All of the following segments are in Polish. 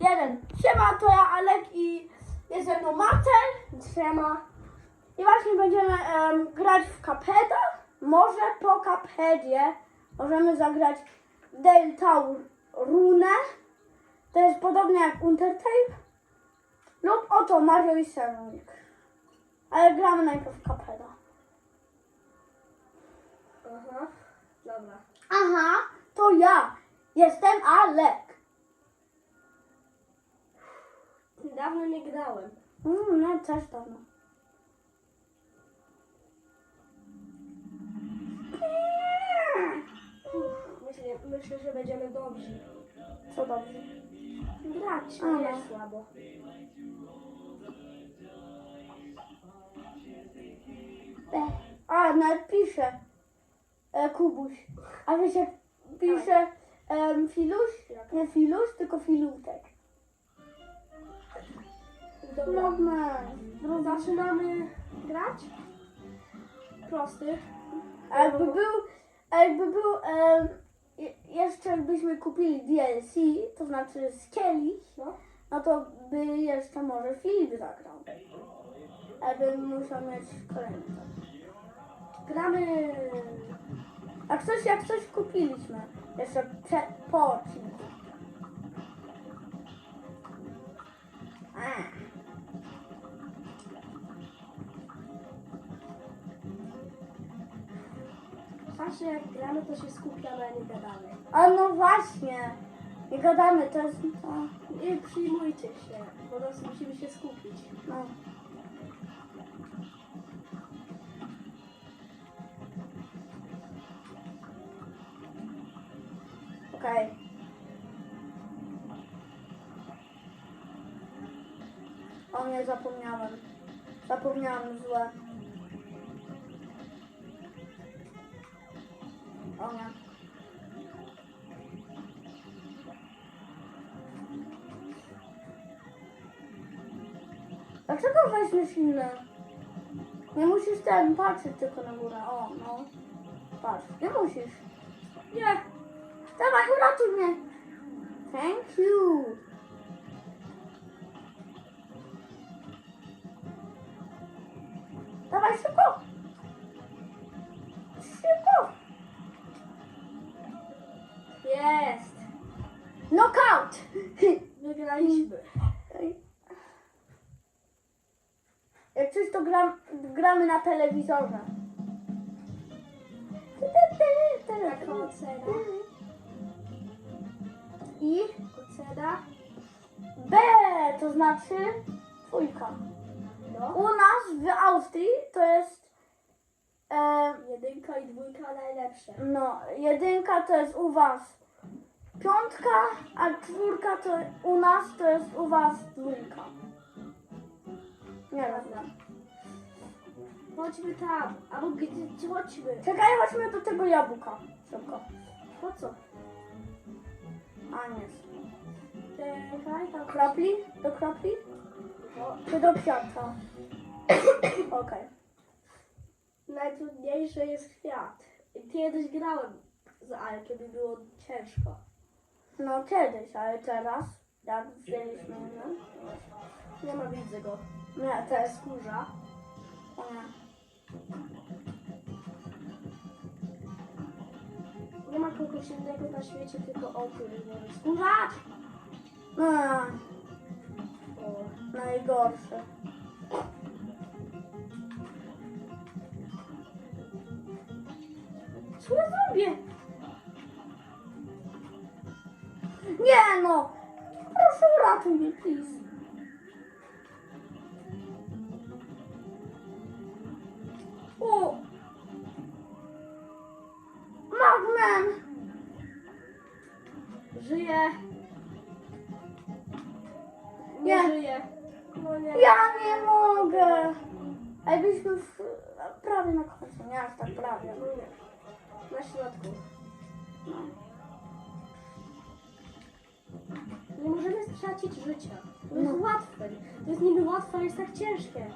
jeden. Siema, to ja Alek i jest ze mną Marcel. Siema. I właśnie będziemy em, grać w Capeda. Może po Capedzie możemy zagrać Delta Rune. To jest podobnie jak Undertale. Lub oto Mario i Sonic. Ale gramy najpierw w Capeda. Aha. Dobra. Aha, to ja. Jestem Alek. Dawno nie grałem. Mm, no też dawno. Myślę, myślę, że będziemy dobrzy. Co dobrze. Grać Aha. nie jest słabo. E, A, nawet pisze e, Kubuś. A wiecie, pisze em, Filuś? Nie Filuś, tylko Filutek. Dobra. No. Zaczynamy grać. Prosty. Jakby był, jakby był jeszcze jakbyśmy kupili DLC, to znaczy Skelly, No. no to by jeszcze może Filip zagrał. A bym musiał mieć kolejny. Gramy. A coś jak coś kupiliśmy. Jeszcze prze, po odcinku. A. Zawsze jak gramy, to się skupiamy, a nie gadamy. A no właśnie. Nie gadamy, to jest to. Nie przyjmujcie się, po prostu musimy się skupić. No. Okej. O nie, zapomniałem. Zapomniałem złe. Inne? Nie musisz ten patrzeć tylko na górę. O, no. Patrz, nie musisz. Nie. Dawaj, uratuj mnie. Thank you. Dawaj szybko. Szybko. Jest! Knockout. Wygraliśmy. Jak coś to gram, gramy na telewizorze. Ocena? I Ocena? B, to znaczy dwójka. No. U nas w Austrii to jest e, Jedynka i dwójka najlepsze. no, jedynka to jest u was piątka, a czwórka to u nas to jest u was dwójka. Nie rozumiem. Chodźmy tam, albo gdzie, chodźmy. Czekaj, chodźmy do tego jabłka. Szybko. Po co? A nie. Czekaj, tam Kropli? Do kropli? No, Czy do kwiata? Okej. najtrudniejsze jest kwiat. Kiedyś grałem z Alkiem i było ciężko. No kiedyś, ale teraz jak wzięliśmy no, Nie ma widzę go. Nie, to jest Skórza. o nie. Ma kogoś innego na świecie, tylko on, który może najgorsze. co ja zrobię? Nie no! Proszę uratuj mnie, please. Stracić życia. To jest łatwe. To jest niby łatwe, ale jest tak ciężkie.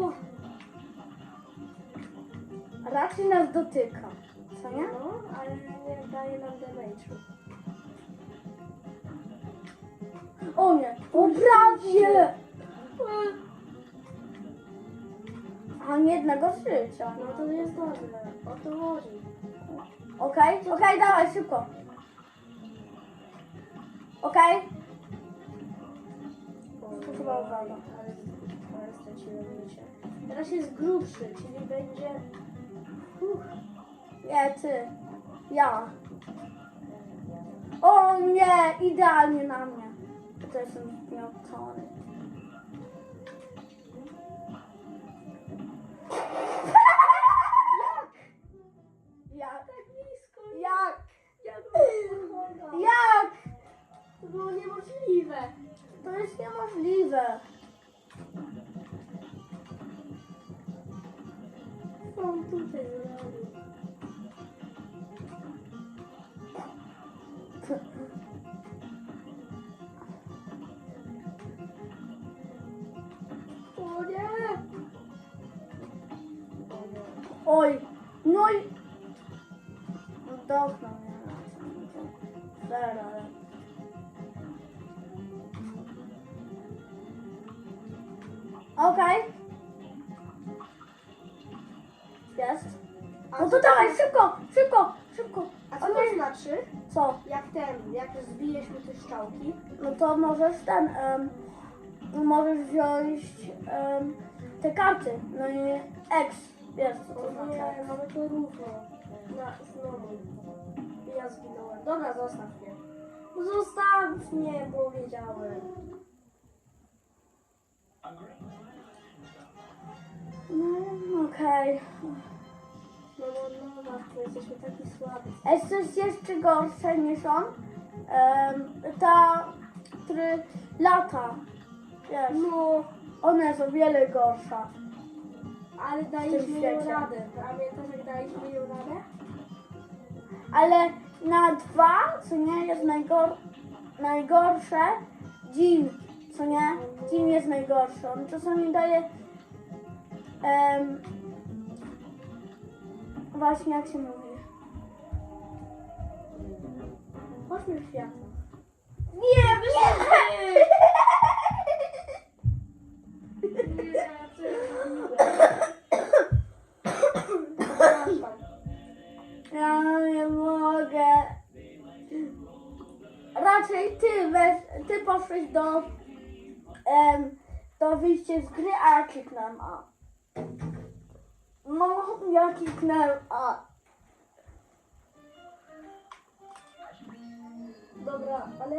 O, Raczej nas dotyka. Co nie? No, ale nie daje nam damage'u. O nie, o prawie! Jednego życia. No to jest dobrze. O to chodzi. Okej, okej, dawaj, szybko. Okej? To chyba uwaga. Ale, ale straciłem życie. Teraz jest grubszy, czyli będzie... Uff, Nie, ty. Ja. O nie, idealnie na mnie. To jestem zmiotony. Jest niemożliwe. Co on tutaj? Szybko, szybko, szybko. A co to znaczy? Co? Jak ten, jak zbijesz mi te szczałki? No to możesz ten, em, możesz wziąć em, te karty, no i X, wiesz co to O znaczy. nie, mamy to równo. Na, znowu. I ja zginąłem. Dobra, zostaw mnie. Zostaw mnie, powiedziałem. No okej. No, no, no, Marku, jesteśmy taki słabi. Okay. Jest coś jeszcze gorsze niż on. Em, ta, który lata, wiesz, No, ona jest o wiele gorsza. ale daliśmy ją świecie. radę. Pamiętasz, jak daliśmy ją radę? Ale na dwa, co nie, jest najgor, najgorsze, Jean, co nie? Jean jest najgorszy. On czasami daje em, właśnie jak się mówi. W światło. Nie, nie! Ja nie mogę. Raczej ty weź, ty poszłeś do em, do wyjścia z gry, a ja kliknąłem A. Ja kliknąłem A. Dobra, ale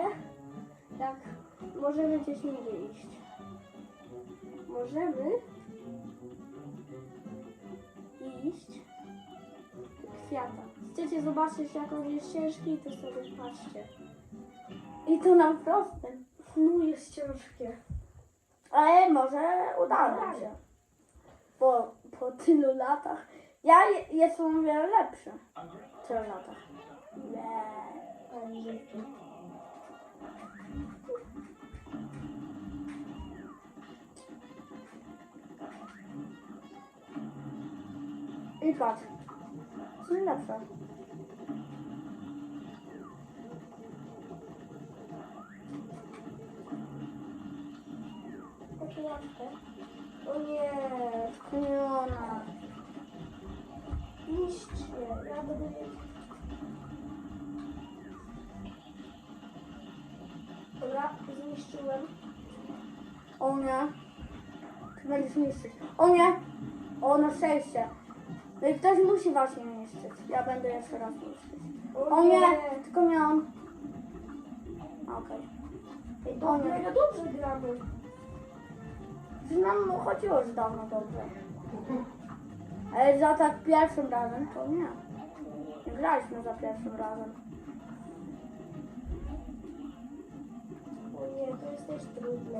jak możemy gdzieś indziej iść? Możemy iść do kwiata. Chcecie zobaczyć, jak on jest ciężki, to sobie patrzcie. I to na prostym. No jest ciężkie. Ale może uda nam się. Po, po tylu latach. Ja je, jestem o wiele lepszy. Tylu latach. Nie. I patrz. Co najlepsze. Takie łatwe. O nie, Nie niszcie. Ja będę. Dobra, zniszczyłem. O nie. Ty będziesz niszczyć. O nie. O, na szczęście. No i ktoś musi właśnie niszczyć. Ja będę jeszcze raz niszczyć. O nie, tylko on. Okej. Ej, O nie. mega dobrze gramy. Okay. Nam chodziło już dawno dobrze. Ale za tak pierwszym razem to nie. Nie graliśmy za pierwszym razem. O nie, to jest też trudne.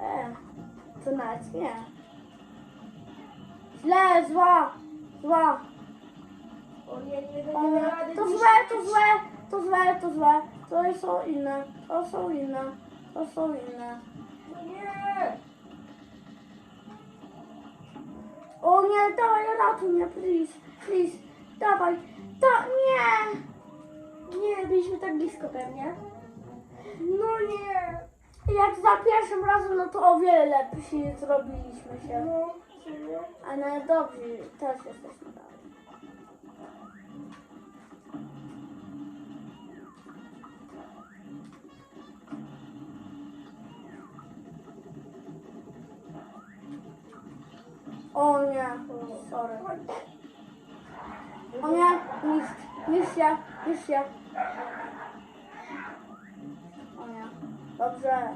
E, to nawet nie. Źle, zła, zła. O nie, nie O To złe, to złe, to złe, to złe. To są inne, to są inne, to są inne. Nie! O nie, dawaj, ratuj mnie, please, please, dawaj, da, nie! Nie, byliśmy tak blisko pewnie. No nie. Jak za pierwszym razem, no to o wiele lepiej zrobiliśmy się. No, w sumie. A no dobrze, też jesteśmy dalej. O nie, sorry. O nie, się, niszcz się. O nie, dobrze.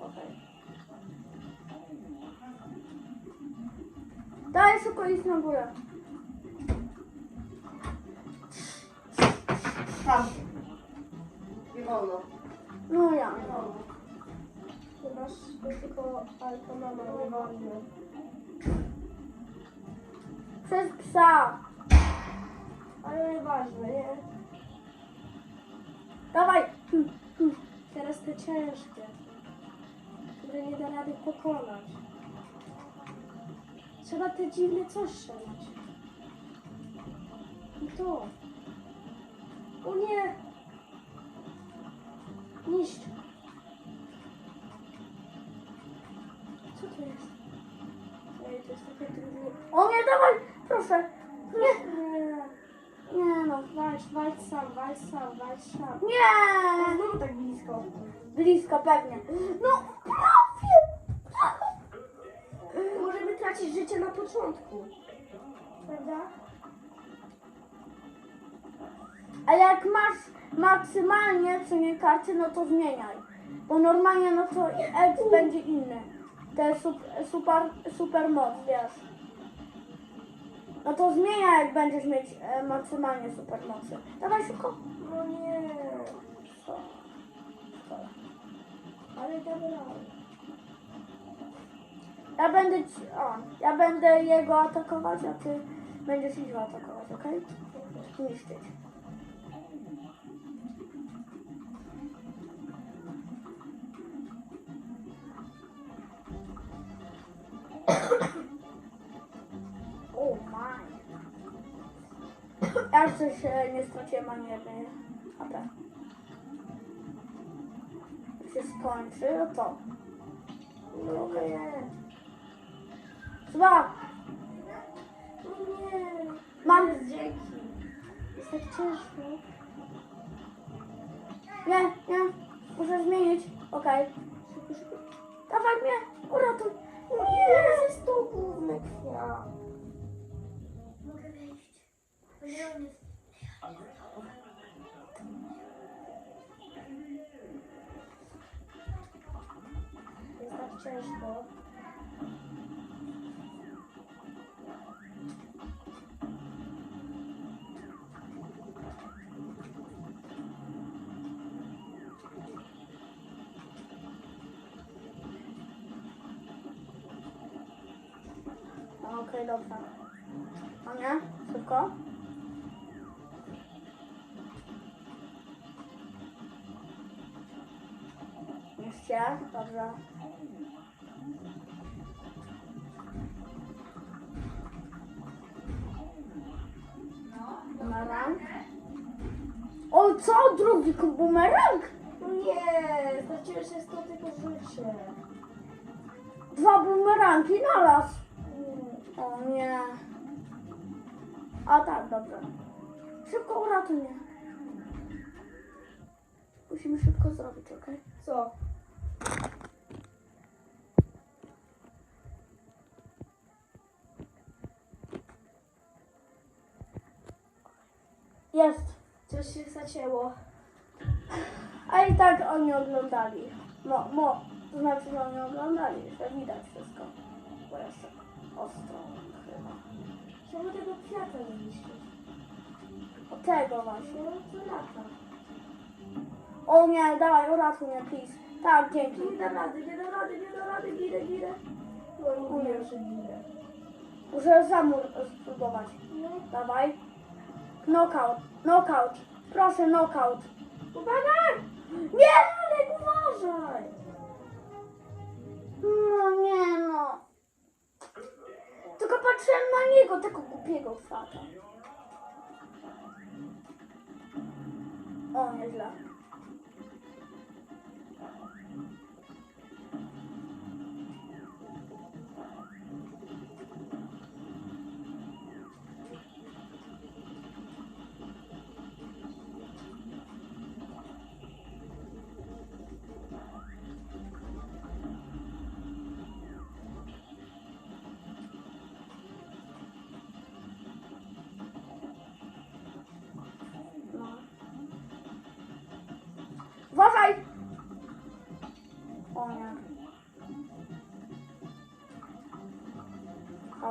Okej. Daj szybko iść na górę. Nie wolno. Przez psa. Ale nieważne, nie? Dawaj. Teraz te ciężkie, które nie da rady pokonać. Trzeba te dziwne coś strzelać. I to. O nie! Niszcz. Sam. Nie. Znowu tak blisko. Blisko pewnie. No, prawie. Możemy tracić życie na początku. Prawda? Ale jak masz maksymalnie co nie karty, no to zmieniaj. Bo normalnie no to X będzie inny. To jest sup- super, super moc, wiesz. No to zmienia jak będziesz mieć e, maksymalnie super mocy. Dawaj szybko. No nie. Co? Co? Ale dobra. Ja będę ci, o, ja będę jego atakować, a ty będziesz ich atakować, okej? Niszczyć. Ja coś e, nie straciłem ani jednej HP. Jak się skończy, no to. No nie. Dwa. No nie. Mam. Dzięki. Jest tak ciężko. Nie, nie. Muszę zmienić. Okej. Szybko, szybko. Dawaj mnie. Uratuj. Nie, jest to główny kwiat. Mogę wejść. Jest ciężko. Okej, dobra. A nie? Szybko. Jeszcze. Dobrze. Bumerang. O, co? Drugi bumerang? No nie, straciłeś jest to tylko życie. Dwa bumerangi naraz. Nie. O nie. A tak, dobra. Szybko uratuj mnie. Musimy szybko zrobić, okej? Co? Jest. Coś się zacięło. A i tak oni oglądali. Mo, mo, to znaczy, że oni oglądali, że widać wszystko. Bo jeszcze ostro chyba. Czemu tego kwiata nie niszczysz? O tego właśnie. No, lata. O nie, dawaj, uratuj mnie, please. Tak, dzięki. Nie da rady, nie da rady, nie da rady, ginę, ginę. No nie mówiłem, że ginę. Muszę sam u- spróbować. No, Dawaj. Knockout, knockout, proszę knockout. Uwaga! Nie, Alek, uważaj! No nie no. Tylko patrzyłem na niego, tego głupiego fata. O, nieźle.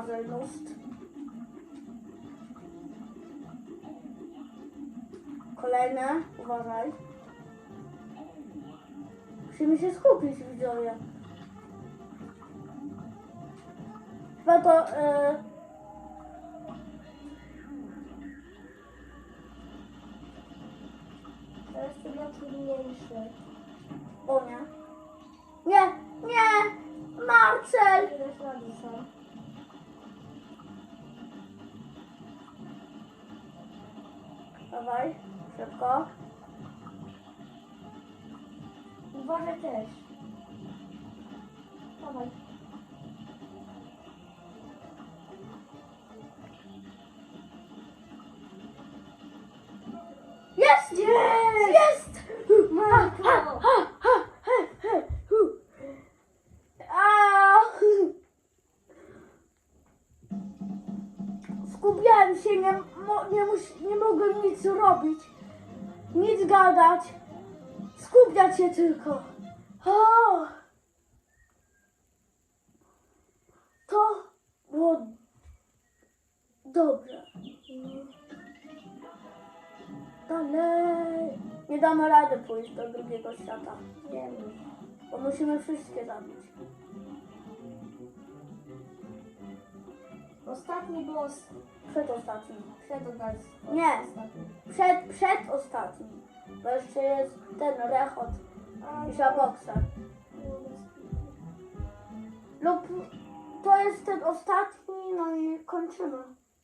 Hazelnust. Kolejne. Uważaj. Musimy się skupić, widzowie. Chyba to... Yy, To jest chyba trudniejsze. o nie. Nie, nie! Marcel! Dasz Dawaj, szybko. Uważaj też. Dawaj. Jest! Jest! Jest! Nie, mus, nie mogłem nic robić, nic gadać, skupiać się tylko. O. To było dobrze. Dalej. Nie damy rady pójść do drugiego świata. Nie wiem. Bo musimy wszystkie zabić. Ostatni boss. Przedostatni. Przedodać. Nie. Ostatni. Przed, przedostatni. Bo jeszcze jest ten rechot A, i no, Lub to jest ten ostatni, no i kończymy.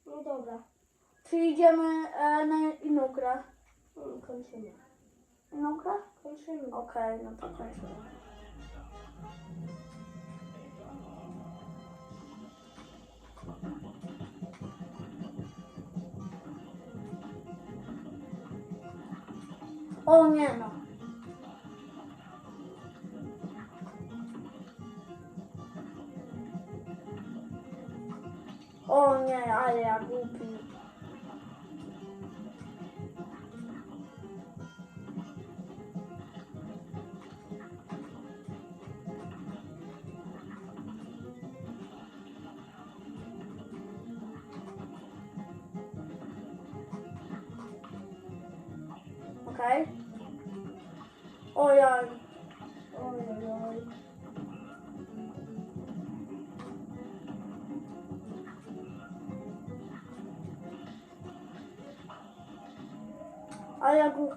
No dobra. Czyli idziemy e, na inną grę. Mm, Kończymy. Inną grę? Kończymy. Okej, no to kończymy. O nie no. Okej. Ojoj. Oj, oj, oj. Ale ja go...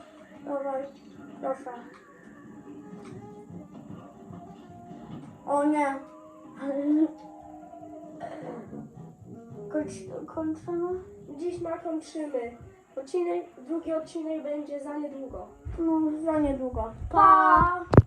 Dawaj, proszę. O nie. Kończ, kończymy? Dziś nakończymy. Odcinek, drugi odcinek będzie za niedługo. No, za niedługo. Pa!